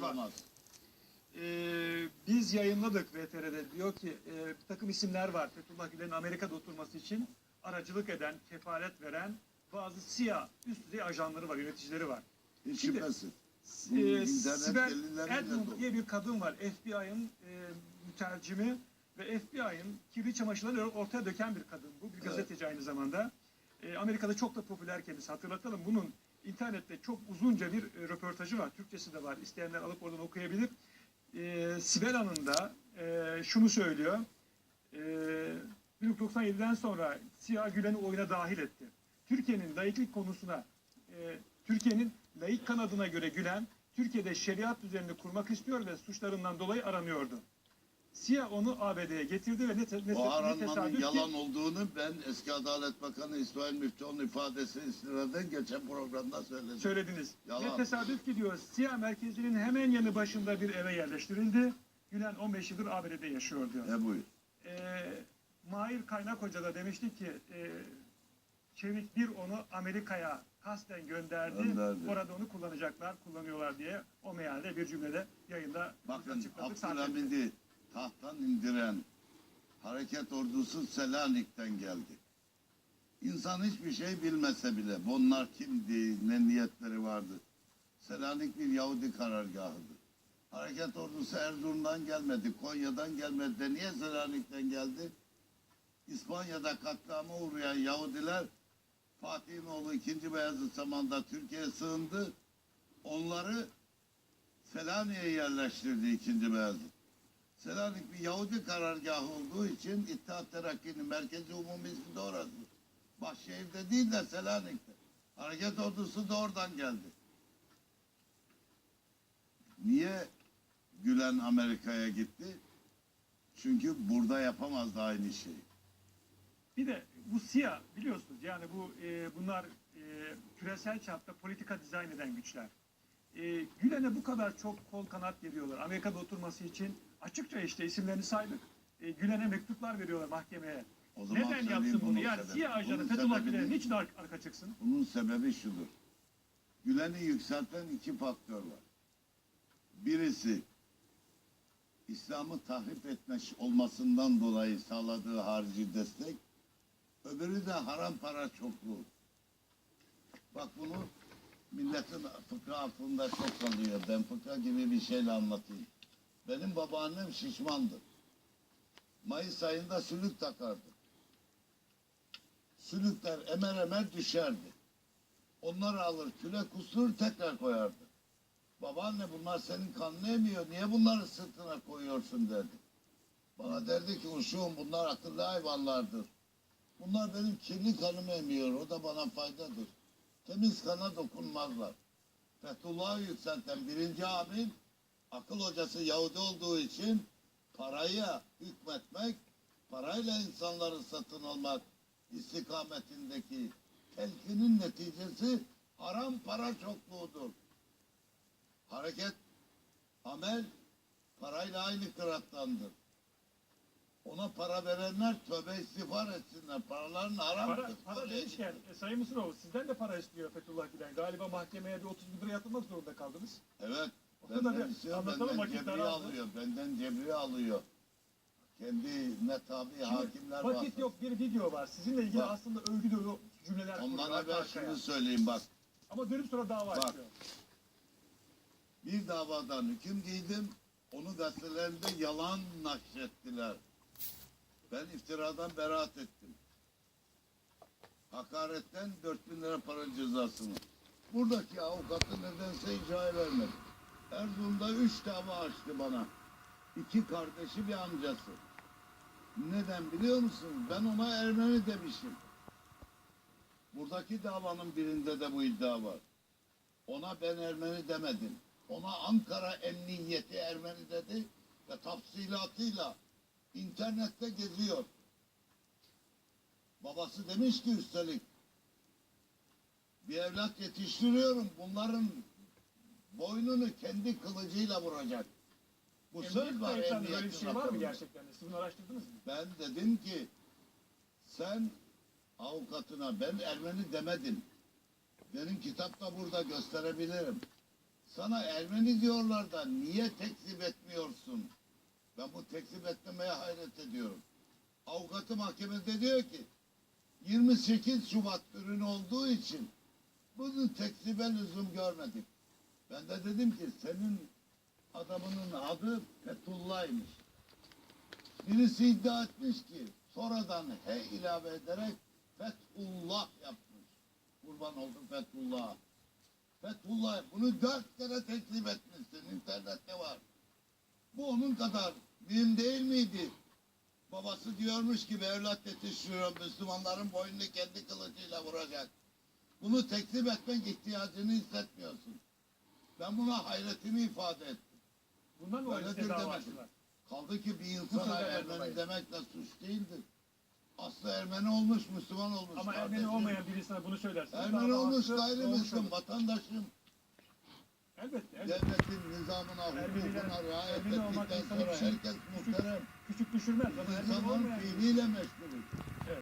var. olamaz. Ee, biz yayınladık VTR'de diyor ki e, bir takım isimler var Fethullah Gülen'in Amerika'da oturması için aracılık eden, kefalet veren bazı siyah üst düzey ajanları var, yöneticileri var. Hiç Şimdi- şüphesiz. İnternet Sibel Edmund diye bir kadın var. FBI'ın e, mütercimi ve FBI'ın kirli çamaşırları ortaya döken bir kadın. Bu bir gazeteci aynı zamanda. E, Amerika'da çok da popüler kendisi. Hatırlatalım bunun internette çok uzunca bir e, röportajı var. Türkçesi de var. İsteyenler alıp oradan okuyabilir. E, Sibel Hanım da e, şunu söylüyor. E, 1997'den sonra Siyah Gülen'i oyuna dahil etti. Türkiye'nin layıklık konusuna e, Türkiye'nin layık kanadına göre Gülen Türkiye'de şeriat düzenini kurmak istiyor ve suçlarından dolayı aranıyordu. Siyah onu ABD'ye getirdi ve ne, te, ne, O ne aranmanın tesadüf yalan ki olduğunu ben eski Adalet Bakanı İsmail Müftüoğlu'nun ifadesi istinaden geçen programda söyledim. söylediniz. Yalan. Ne tesadüf ki diyor Siyah merkezinin hemen yanı başında bir eve yerleştirildi. Gülen 15 yıldır ABD'de yaşıyor diyor. Ne buyur? e, Mahir Kaynak Hoca da demişti ki e, Çevik bir onu Amerika'ya kasten gönderdi. Gönderdi. Orada onu kullanacaklar, kullanıyorlar diye o mealde bir cümlede yayında Bakın açıkladık. ettik. Abdülhamid'i tahttan indiren hareket ordusu Selanik'ten geldi. İnsan hiçbir şey bilmese bile bunlar kimdi, ne niyetleri vardı. Selanik bir Yahudi karargahıdır. Hareket ordusu Erzurum'dan gelmedi, Konya'dan gelmedi. Niye Selanik'ten geldi? İspanya'da katliama uğrayan Yahudiler Fatih'in oğlu 2. Beyazıt zamanında Türkiye'ye sığındı. Onları Selanik'e yerleştirdi 2. Beyazıt. Selanik bir Yahudi karargahı olduğu için İttihat Terakki'nin merkezi umumi ismi de orası. Başşehir'de değil de Selanik'te. Hareket ordusu da oradan geldi. Niye Gülen Amerika'ya gitti? Çünkü burada yapamazdı aynı şeyi. Bir de bu siyah biliyorsunuz yani bu e, bunlar e, küresel çapta politika dizayn eden güçler. E, Gülen'e bu kadar çok kol kanat veriyorlar. Amerika'da oturması için açıkça işte isimlerini saydık. E, Gülen'e mektuplar veriyorlar mahkemeye. O zaman Neden söyleyeyim yapsın bunu? Yani sebebi. siyah ajanı Bunun Fethullah sebebi Gülen'e ne? niçin ar- arka çıksın? Bunun sebebi şudur. Gülen'i yükselten iki faktör var. Birisi İslam'ı tahrip etmiş olmasından dolayı sağladığı harici destek. Öbürü de haram para çokluğu. Bak bunu milletin fıkra aklında çok kalıyor. Ben fıkra gibi bir şeyle anlatayım. Benim babaannem şişmandı. Mayıs ayında sülük takardı. Sülükler emer emer düşerdi. Onları alır küle kusur tekrar koyardı. Babaanne bunlar senin kanını emiyor. Niye bunları sırtına koyuyorsun derdi. Bana derdi ki uşağım bunlar akıllı hayvanlardır. Bunlar benim kirli kanımı emiyor. O da bana faydadır. Temiz kana dokunmazlar. Fethullah'ı yükselten birinci amil akıl hocası Yahudi olduğu için paraya hükmetmek, parayla insanları satın almak istikametindeki telkinin neticesi haram para çokluğudur. Hareket, amel parayla aynı kırattandır. Ona para verenler tövbe istiğfar etsinler. Paraların haram Para, para değil. demişken e, Sayın Mısıroğlu sizden de para istiyor Fethullah Gülen. Galiba mahkemeye bir 30 bin lira yatırmak zorunda kaldınız. Evet. Da bir anlatalım, benden vakit cebri alıyor. Benden cebri alıyor. Kendine tabi hakimler vakit vasıtasıyla. yok bir video var. Sizinle ilgili Bak. aslında övgü dolu cümleler Ondan arka arkaya. şunu söyleyeyim bak. Ama dönüp sonra dava Bak. açıyor. Bir davadan hüküm giydim. Onu gazetelerinde yalan nakşettiler. Ben iftiradan beraat ettim. Hakaretten 4000 lira para cezasını. Buradaki avukatı nedense icraya vermedi. Erzurum'da üç dava açtı bana. İki kardeşi bir amcası. Neden biliyor musun? Ben ona Ermeni demişim. Buradaki davanın birinde de bu iddia var. Ona ben Ermeni demedim. Ona Ankara Emniyeti Ermeni dedi ve tafsilatıyla internette geziyor. Babası demiş ki üstelik bir evlat yetiştiriyorum bunların boynunu kendi kılıcıyla vuracak. Bu söz Emniyet var böyle bir şey var mı gerçekten? Siz bunu araştırdınız mı? Ben dedim ki sen avukatına ben Ermeni demedim. Benim kitapta burada gösterebilirim. Sana Ermeni diyorlar da niye tekzip etmiyorsun? Ben bu tekzip etmemeye hayret ediyorum. Avukatı mahkemede diyor ki 28 Şubat ürün olduğu için bunu tekzibe lüzum görmedik. Ben de dedim ki senin adamının adı Fethullah'ymış. Birisi iddia etmiş ki sonradan he ilave ederek Fethullah yapmış. Kurban oldum Fethullah'a. Fethullah bunu dört kere tekzip etmişsin. internette var. Bu onun kadar mühim değil miydi? Babası diyormuş ki evlat yetiştiriyor Müslümanların boynunu kendi kılıcıyla vuracak. Bunu tekzip etmek ihtiyacını hissetmiyorsun. Ben buna hayretimi ifade ettim. Bundan mı Öyledir öyle size dava demek. açtılar? Kaldı ki bir insana Ermeni dolayı. demek de suç değildir. Aslı Ermeni olmuş, Müslüman olmuş. Ama Ermeni kardeşim. olmayan birisine bunu söylerseniz Ermeni olmuş gayrimüslim, vatandaşım. Elbette, elbette. Devletin nizamına, hukukuna riayet Ermeni olmak ettikten sonra herkes muhterem. Küçük düşürmez ama Ermeni olmayan fiiliyle meşgulüz.